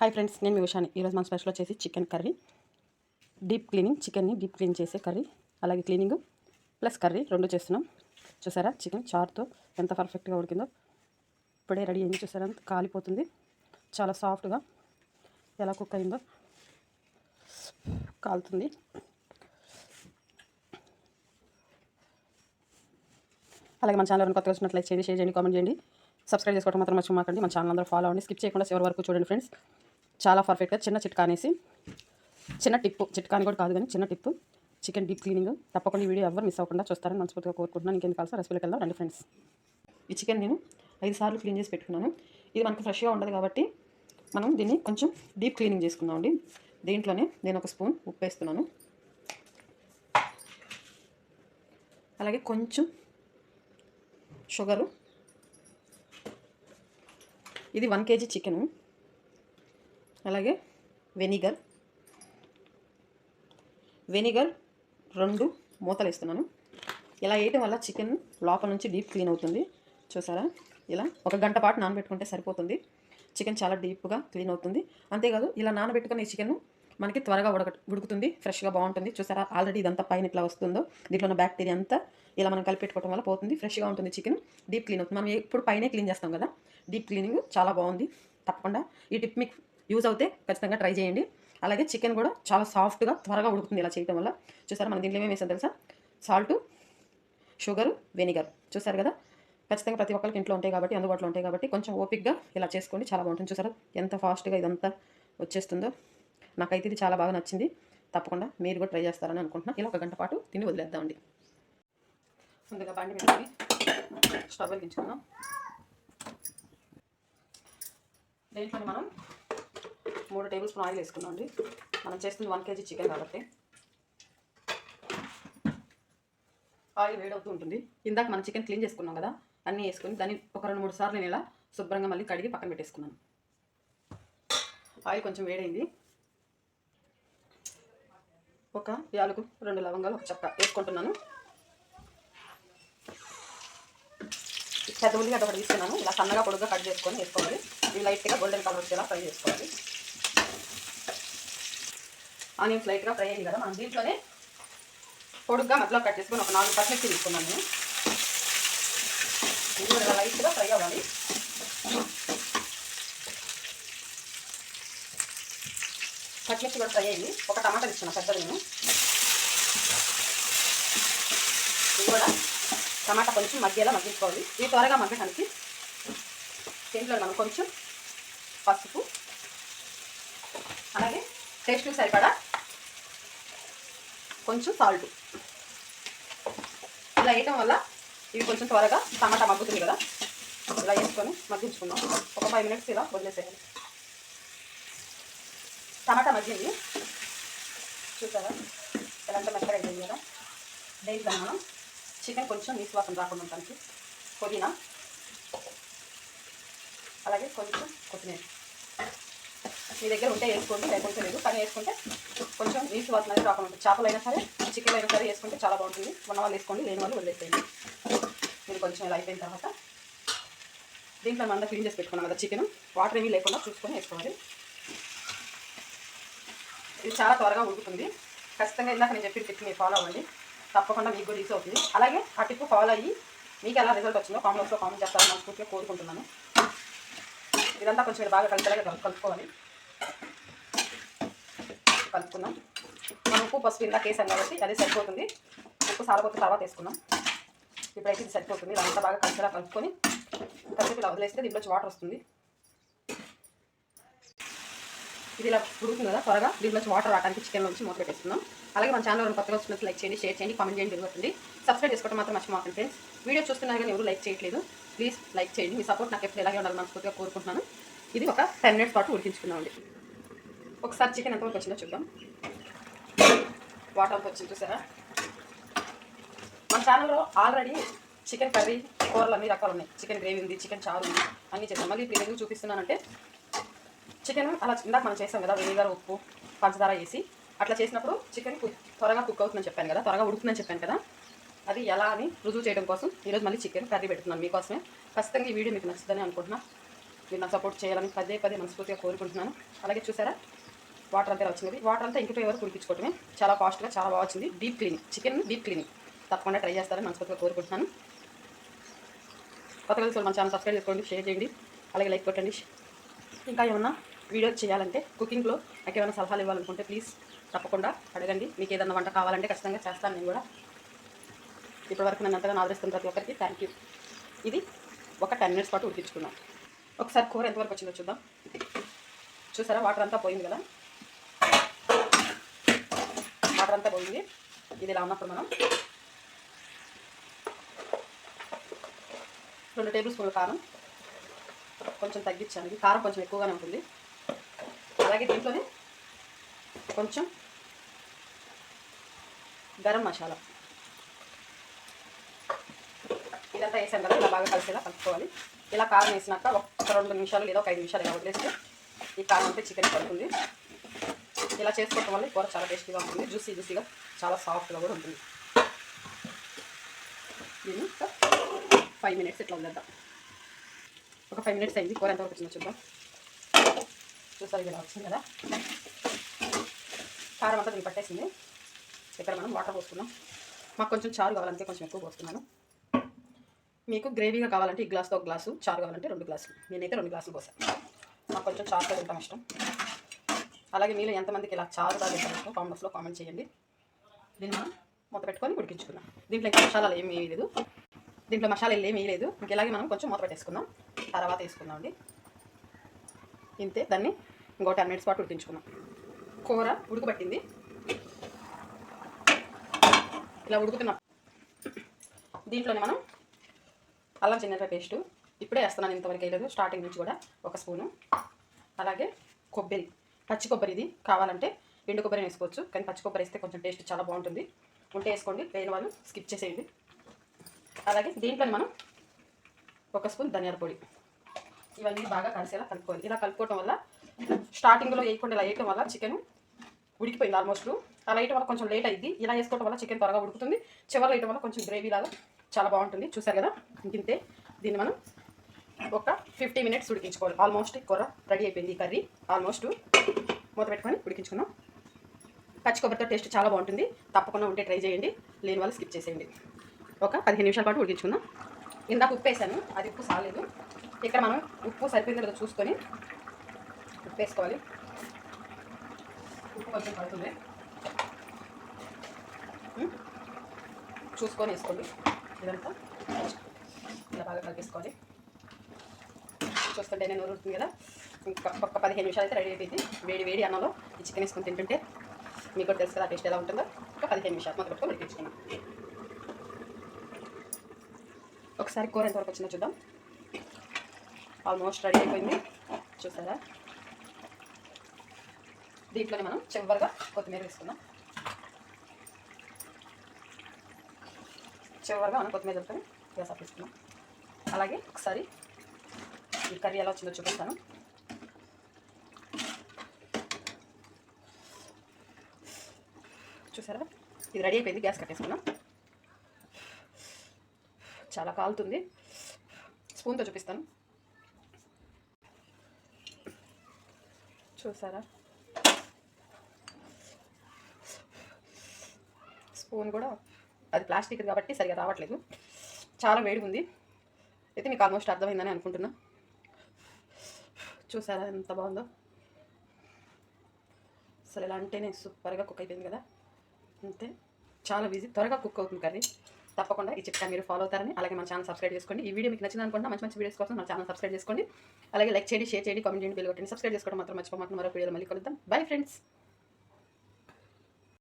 Hi friends నేను మీ విషయాన్ని ఈరోజు మన స్పెషల్ వచ్చేసి చికెన్ కర్రీ. డీప్ క్లీనింగ్ చికెన్ని డీప్ క్లీన్ చేసే కర్రీ అలాగే క్లీనింగ్ ప్లస్ కర్రీ రెండు చేస్తున్నాం. చూసారా? చికెన్ చారుతో ఎంత పర్ఫెక్ట్గా ఉడికిందో. ఇప్పుడే రెడీ అయింది చూసారా? కాలిపోతుంది. చాలా సాఫ్ట్గా ఎలా కుక్ అయిందో. కాలుతుంది. అలాగే మన ఛానల్ కొత్తగా వచ్చినట్లయితే చేయండి షేర్ చేయండి కామెంట్ చేయండి. సబ్స్క్రైబ్ చేసుకోవడం మాత్రం మర్చిపోకండి మన ఛానల్ అందరూ ఫాలో అవ్వండి. స్కిప్ చేయకుండా చివరి వరకు చూడండి ఫ్రెండ్స్ చాలా పర్ఫెక్ట్గా చిన్న చిట్కా అనేసి చిన్న టిప్పు చిట్కాని కూడా కాదు కానీ చిన్న టిప్పు చికెన్ డీప్ క్లీనింగ్. తప్పకుండా ఈ వీడియో ఎవరు మిస్ అవ్వకుండా చూస్తారని మనస్ఫూర్తిగా కోరుకుంటున్నాను. ఇంకెందుకు కావాల్సి రెసిపీలకు వెళ్దాం. రండి ఫ్రెండ్స్ ఈ చికెన్ నేను ఐదు సార్లు క్లీన్ చేసి పెట్టుకున్నాను. ఇది మనకు ఫ్రెష్గా ఉండదు కాబట్టి మనం దీన్ని కొంచెం డీప్ క్లీనింగ్ చేసుకుందామండి దీంట్లోనే నేను ఒక స్పూన్ ఉప్పు వేస్తున్నాను. అలాగే కొంచెం షుగరు ఇది వన్ కేజీ చికెను అలాగే వెనిగర్. వెనిగర్ రెండు మూతలు వేస్తున్నాను. ఇలా వేయటం వల్ల చికెన్ లోపల నుంచి డీప్ క్లీన్ అవుతుంది. చూసారా? ఇలా ఒక గంట పాటు నానబెట్టుకుంటే సరిపోతుంది. చికెన్ చాలా డీప్గా క్లీన్ అవుతుంది. అంతేకాదు ఇలా నానబెట్టుకున్న ఈ చికెన్ మనకి త్వరగా ఉడక ఉడుకుతుంది ఫ్రెష్గా బాగుంటుంది. చూసారా? ఆల్రెడీ ఇదంతా పైన ఇట్లా వస్తుందో దీంట్లో ఉన్న బ్యాక్టీరియా అంతా ఇలా మనం కలిపెట్టుకోవడం వల్ల పోతుంది. ఫ్రెష్గా ఉంటుంది చికెన్. డీప్ క్లీన్ అవుతుంది. మనం ఎప్పుడు పైనే క్లీన్ చేస్తాం కదా? డీప్ క్లీనింగ్ చాలా బాగుంది. తప్పకుండా ఈ టిప్ మీకు యూజ్ అవుతే ఖచ్చితంగా ట్రై చేయండి. అలాగే చికెన్ కూడా చాలా సాఫ్ట్గా త్వరగా ఉడుకుతుంది ఇలా చేయడం వల్ల. చూసారా మన దీంట్లో ఏమేమి వేసాం తెలుసా? Salt sugar vinegar. చూసారు కదా? ఖచ్చితంగా ప్రతి ఒక్కరికి ఇంట్లో ఉంటాయి కాబట్టి అందుబాటులో ఉంటాయి కాబట్టి కొంచెం ఓపిక్గా ఇలా చేసుకోండి. చాలా బాగుంటుంది. చూసారా? ఎంత ఫాస్ట్గా ఇదంతా వచ్చేస్తుందో. నాకైతే ఇది చాలా బాగా నచ్చింది. తప్పకుండా మీరు కూడా ట్రై చేస్తారని అనుకుంటున్నాను ఇలా ఒక గంట పాటు తిని వదిలేద్దామండి ముందుగా బండి పెట్టుకొని స్టవ్ వెలిగించుకుందాం. దేంట్లో మనం మూడు టేబుల్ స్పూన్ ఆయిల్ వేసుకుందాం అండి. మనం చేస్తుంది వన్ కేజీ చికెన్ కాబట్టి. ఆయిల్ వేడవుతూ ఉంటుంది. ఇందాక మనం చికెన్ క్లీన్ చేసుకున్నాం కదా అన్నీ వేసుకుని దాన్ని ఒక రెండు మూడు సార్లు నేను ఇలా శుభ్రంగా మళ్ళీ కడిగి పక్కన పెట్టేసుకున్నాను. ఆయిల్ కొంచెం వేడైంది. ఒక యాలకు రెండు లవంగాలు ఒక చెక్క వేసుకుంటున్నాను. పెద్ద ఉల్లిగడ్డ ఒకటి తీసుకున్నాను. ఇలా సన్నగా పొడుగ్గా కట్ చేసుకొని వేసుకోవాలి. ఇవి లైట్గా గోల్డెన్ కలర్ వచ్చేలా ఫ్రై చేసుకోవాలి. ఆనియన్స్ లైట్గా ఫ్రై అయింది కదా మనం దీంట్లోనే పొడుగ్గా మధ్యలో కట్ చేసుకొని ఒక నాలుగు పచ్చిమిర్చి తీసుకున్నాను నేను ఇది కూడా లైట్గా ఫ్రై అవ్వాలి. పట్లకి కూడా ఫ్రై అయ్యింది ఒక టమాటా తీసుకున్నా పెద్దది నేను. ఇది కూడా టమాటా కొంచెం మధ్యలో మగ్గించుకోవాలి. ఇది త్వరగా మగ్గడానికి దీంట్లో మనం కొంచెం పసుపు అలాగే టేస్ట్కి సరిపడా కొంచెం సాల్ట్. ఇలా వేయటం వల్ల ఇవి కొంచెం త్వరగా టమాటా మగ్గుతుంది కదా. ఇలా వేసుకొని మగ్గించుకుందాం. ఒక ఫైవ్ మినిట్స్ ఇలా వదిలేసేయాలి టమాటా మగ్గింది. చూసారా? ఇలా అంతా కదా. దీంట్లో మనం చికెన్ కొంచెం నీసువాసన రాకుండా ఉండటానికి పుదీనా అలాగే కొంచెం కొత్తిమీర. మీ దగ్గర ఉంటే వేసుకోండి లేకుంటే లేదు. కానీ వేసుకుంటే కొంచెం నీసు వాసన అనేది రాకుండా చేపలైనా సరే చికెన్ అయినా సరే వేసుకుంటే చాలా బాగుంటుంది. ఉన్న వాళ్ళు వేసుకోండి లేని వాళ్ళు వదిలేసేయండి. మీరు కొంచెం ఇలా అయిపోయిన తర్వాత దీంట్లో మనం క్లీన్ చేసి పెట్టుకున్నాం కదా చికెన్. వాటర్ ఏమీ లేకుండా చూసుకొని వేసుకోవాలి. ఇది చాలా త్వరగా ఉడుకుతుంది. ఖచ్చితంగా ఇందాక నేను చెప్పిన టిప్ మీరు ఫాలో అవ్వండి. తప్పకుండా మీకు కూడా యూస్ అవుతుంది. అలాగే ఆ టిప్ ఫాలో అయ్యి మీకు ఎలా రిజల్ట్ వచ్చిందో కామెంట్స్లో కామెంట్ చేస్తారని మనస్ఫూర్తిగా కోరుకుంటున్నాను. ఇదంతా కొంచెం బాగా కలిసేలాగా కలుపుకోవాలి. కలుపుకుందాం. మనం ఉప్పు పసుపు ఇందాక వేసాం కాబట్టి అదే సరిపోతుంది. ఉప్పు సారపోతే తర్వాత వేసుకుందాం. ఇప్పుడైతే ఇది సరిపోతుంది. ఇదంతా బాగా కలిసేలా కలుపుకొని కాసేపు ఇలా వదిలేస్తే దీంట్లో వాటర్ వస్తుంది. ఇది ఇలా ఉడుకుతుంది కదా త్వరగా. దీంట్లోంచి వాటర్ రావడానికి చికెన్ నుంచి మూత పెట్టేస్తున్నాం అలాగే మన ఛానల్ కొత్తగా వచ్చినట్టు లైక్ చేయండి షేర్ చేయండి కామెంట్ చేయండి జరుగుతుంది సబ్స్క్రైబ్ చేసుకోవడం మాత్రం మర్చిపోకండి ఫ్రెండ్స్. వీడియో చూస్తున్నారు కానీ ఎవరు లైక్ చేయట్లేదు. ప్లీజ్ లైక్ చేయండి. మీ సపోర్ట్ నాకు ఎప్పుడు ఎలాగే ఉండాలని మనస్ఫూర్తిగా కోరుకుంటున్నాను. ఇది ఒక టెన్ మినిట్స్ పాటు ఉడికించుకున్నామండి ఒకసారి చికెన్ ఎంతవరకు వచ్చిందో చూద్దాం. వాటర్ వచ్చింది చూసారా? మన ఛానల్లో ఆల్రెడీ చికెన్ కర్రీ కూరలు అన్ని రకాలు ఉన్నాయి. చికెన్ గ్రేవీ ఉంది చికెన్ చారు ఉంది అన్నీ చేస్తాం మళ్ళీ ఇప్పుడు ఎందుకు చూపిస్తున్నానంటే చికెన్ అలా ఇందాక మనం చేసాం కదా వెనిగర్ ఉప్పు పంచదార వేసి అట్లా చేసినప్పుడు చికెన్ కుక్ త్వరగా కుక్ అవుతుందని చెప్పాను కదా త్వరగా ఉడుకుతుందని చెప్పాను కదా అది ఎలా అని రుజువు చేయడం కోసం ఈరోజు మళ్ళీ చికెన్ కర్రీ పెడుతున్నాను మీకోసమే. ఖచ్చితంగా ఈ వీడియో మీకు నచ్చుతుందని అనుకుంటున్నాను మీరు నాకు సపోర్ట్ చేయాలని పదే పదే మనస్ఫూర్తిగా కోరుకుంటున్నాను. అలాగే చూసారా? వాటర్ అంతా వచ్చింది. వాటర్ అంతా ఇంకిపోయే వరకు ఉడికించుకోవటమే. చాలా ఫాస్ట్గా చాలా బాగా వచ్చింది. Deep cleaning chicken deep cleaning తప్పకుండా ట్రై చేస్తారని మనస్ఫూర్తిగా కోరుకుంటున్నాను. కొత్త కలిసి మన ఛానల్ సబ్స్క్రైబ్ చేసుకోండి షేర్ చేయండి. అలాగే లైక్ కొట్టండి. ఇంకా ఏమన్నా వీడియో చేయాలంటే కుకింగ్లో నాకు ఏమైనా సలహాలు ఇవ్వాలనుకుంటే ప్లీజ్ తప్పకుండా అడగండి. మీకు ఏదన్నా వంట కావాలంటే ఖచ్చితంగా చేస్తాను నేను కూడా. ఇప్పటివరకు నన్ను అంతగా ఆదరిస్తున్న ప్రతి ఒక్కరికి థ్యాంక్ యూ ఇది ఒక టెన్ మినిట్స్ పాటు ఉడికించుకుందాం. ఒకసారి కూర ఎంతవరకు వచ్చిందో చూద్దాం. చూసారా? వాటర్ అంతా పోయింది కదా? వాటర్ పోయింది. ఇది ఇలా ఉన్నప్పుడు మనం రెండు టేబుల్ స్పూన్ల కారం కొంచెం తగ్గించాను ఇది కారం కొంచెం ఎక్కువగానే ఉంటుంది. అలాగే దీంట్లోనే కొంచెం గరం మసాలా. ఇదంతా వేసాం కదా ఇలా బాగా కలిసేలా కలుపుకోవాలి. ఇలా కారం వేసినాక ఒక రెండు నిమిషాలు లేదా ఒక ఐదు నిమిషాలు ఇలా వదిలేస్తే ఈ కారం అంతా చికెన్ పడుతుంది. ఇలా చేసుకోవటం వల్ల ఈ కూర చాలా టేస్టీగా ఉంటుంది. జ్యూసీ జ్యూసీగా చాలా సాఫ్ట్గా కూడా ఉంటుంది. దీన్ని ఒక ఫైవ్ మినిట్స్ ఇట్లా వదిలేద్దాం. ఒక ఫైవ్ మినిట్స్ అయింది. కూర ఎంతవరకు వచ్చిందో చూద్దాం. చూసారు ఇలా వచ్చింది కదా? కారం అంతా దీన్ని పట్టేసింది. ఇక్కడ మనం వాటర్ పోసుకున్నాం మాకు కొంచెం చారు కావాలంటే కొంచెం ఎక్కువ పోస్తున్నాను. మీకు గ్రేవీగా కావాలంటే ఈ గ్లాస్తో ఒక గ్లాసు చారు కావాలంటే రెండు గ్లాసులు. నేనైతే రెండు గ్లాసులు పోసాను నాకు కొంచెం చారుతో తింటాం ఇష్టం. అలాగే మీలో ఎంతమందికి ఇలా చారు తాగే ఇష్టం కామెంట్స్లో కామెంట్ చేయండి. దీన్ని మనం మూత పెట్టుకొని ఉడికించుకున్నాం దీంట్లో ఇంకా మసాలాలు ఏమి లేదు దీంట్లో మసాలాలు ఏమి లేదు ఇంక ఇలాగే మనం కొంచెం మూత పెట్టేసుకుందాం. తర్వాత వేసుకుందాం అండి. ఇంతే దాన్ని ఇంకో టెన్ మినిట్స్ పాటు ఉడికించుకున్నాం కూర ఉడకబట్టింది. ఇలా ఉడుకుతున్నాం. దీంట్లోనే మనం అల్లం చిన్నపాయ పేస్టు. ఇప్పుడే వేస్తున్నాను ఇంతవరకు వేయలేదు. స్టార్టింగ్ నుంచి కూడా ఒక స్పూను. అలాగే కొబ్బరి. పచ్చి కొబ్బరి ఇది కావాలంటే ఎండు కొబ్బరి వేసుకోవచ్చు. కానీ పచ్చి కొబ్బరి వేస్తే కొంచెం టేస్ట్ చాలా బాగుంటుంది. ఉంటే వేసుకోండి లేని వాళ్ళు స్కిప్ చేసేయండి. అలాగే దీంట్లో మనం ఒక స్పూన్ ధనియాల పొడి. ఇవన్నీ బాగా కలిసేలా కలుపుకోవాలి. ఇలా కలుపుకోవటం వల్ల స్టార్టింగ్లో వేయకుండా ఇలా వేయటం వల్ల చికెన్ ఉడికిపోయింది ఆల్మోస్ట్ అలా వేయటం వల్ల కొంచెం లేట్ అయింది ఇలా వేసుకోవటం వల్ల చికెన్ త్వరగా ఉడుకుతుంది. చివరిలో వేయటం వల్ల కొంచెం గ్రేవీ లాగా చాలా బాగుంటుంది. చూసారు కదా? ఇంతే దీన్ని మనం ఒక ఫిఫ్టీ మినిట్స్ ఉడికించుకోవాలి. ఆల్మోస్ట్ కూర రెడీ అయిపోయింది కర్రీ. ఆల్మోస్ట్ మూత పెట్టుకొని ఉడికించుకున్నాం. పచ్చి కొబ్బరితో టేస్ట్ చాలా బాగుంటుంది. తప్పకుండా ఉంటే ట్రై చేయండి. లేని వాళ్ళు స్కిప్ చేసేయండి. ఒక పదిహేను నిమిషాల పాటు ఉడికించుకుందాం. ఇందాక ఉప్పు వేసాను. అది ఉప్పు సాలేదు. ఇక్కడ మనం ఉప్పు సరిపోయింది లేదో చూసుకొని ఉప్పు వేసుకోవాలి ఉప్పు కొంచెం పడుతుంది. చూసుకొని వేసుకోండి. ఇదంతా ఇలా బాగా కలిపేసుకోవాలి. చూస్తుంటే నేను ఊరుతుంది కదా. ఇంకా ఒక్క పదిహేను నిమిషాలు అయితే రెడీ అయిపోయింది. వేడి వేడి అన్నంలో ఈ చికెన్ వేసుకొని తింటుంటే మీకు కూడా తెలుసు కదా టేస్ట్ ఎలా ఉంటుందో. ఒక పదిహేను నిమిషాలు మొదలు పెట్టుకొని ఉడికించుకున్నాం ఒకసారి కూర ఎంతవరకు వచ్చిందో చూద్దాం. ఆల్మోస్ట్ రెడీ అయిపోయింది. చూసారా? దీంట్లోనే మనం చివరిగా కొత్తిమీర వేసుకుందాం. చివరిగా మనం కొత్తిమీర దొరుకుతుంది గ్యాస్ ఆఫ్ అలాగే ఒకసారి ఈ కర్రీ ఎలా వచ్చిందో చూపిస్తాను. చూసారా? ఇది రెడీ అయిపోయింది గ్యాస్ కట్టేసుకున్నాం చాలా కాలుతుంది. స్పూన్తో చూపిస్తాను. చూసారా? స్పూన్ కూడా అది ప్లాస్టిక్ కాబట్టి సరిగా రావట్లేదు. చాలా వేడిగా ఉంది అయితే మీకు ఆల్మోస్ట్ అర్థమైందని అనుకుంటున్నాను చూసారా ఎంత బాగుందో? అసలు ఎలా అంటేనే సూపర్గా కుక్ అయిపోయింది కదా. అంతే. చాలా ఈజీ త్వరగా కుక్ అవుతుంది కర్రీ. తప్పకుండా ఈ చిట్కా మీరు ఫాలో అవుతారని అలాగే మన ఛానల్ సబ్స్క్రైబ్ చేసుకోండి. ఈ వీడియో మీకు నచ్చింది అనుకుంటే మంచి మంచి వీడియోస్ కోసం మన ఛానల్ సబ్స్క్రైబ్ చేసుకోండి. అలాగే లైక్ చేయండి షేర్ చేయండి కామెంట్ చేయండి బిల్ కొట్టండి. సబ్స్క్రైబ్ చేసుకోవడం మాత్రం మర్చిపోమాత్రం మరో వీడియోలో మళ్ళీ కలుద్దాం. Bye friends